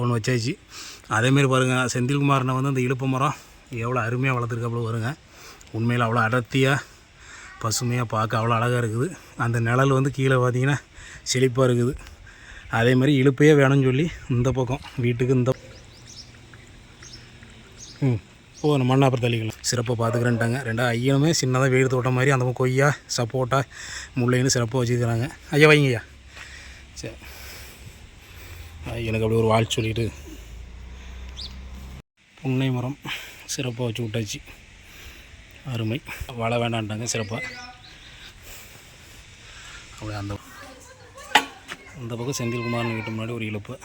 ஒன்று வச்சாச்சு. அதேமாரி பாருங்கள் செந்தில்குமாரனை வந்து அந்த இழுப்பு மரம் எவ்வளோ அருமையாக வளர்த்துருக்காப்புல வருங்க உண்மையில் அவ்வளோ அடர்த்தியாக பசுமையாக பார்க்க அவ்வளோ அழகாக இருக்குது. அந்த நிழல் வந்து கீழே பார்த்தீங்கன்னா செழிப்பாக இருக்குது. அதே மாதிரி இழுப்பையே வேணும்னு சொல்லி இந்த பக்கம் வீட்டுக்கு இந்த ம் ஓ நம்ம மண்ணை தள்ளிக்கலாம். சிறப்பாக பார்த்துக்கிறேன்ட்டாங்க. ரெண்டா ஐயனுமே சின்னதாக வெயில் தோட்டம் மாதிரி அந்த பக்கம் கொய்யா சப்போட்டா முல்லைன்னு சிறப்பாக வச்சுருக்கிறாங்க. ஐயா வைங்க ஐயா சரி எனக்கு அப்படி ஒரு வாழ் சொல்லிட்டு புன்னை மரம் சிறப்பாக வச்சு விட்டாச்சு. அருமை. வள வேண்டான்ட்டாங்க சிறப்பாக அப்படியே அந்த அந்த பக்கம் செந்தில்குமார்னு வீட்டு முன்னாடி ஒரு இழப்பு.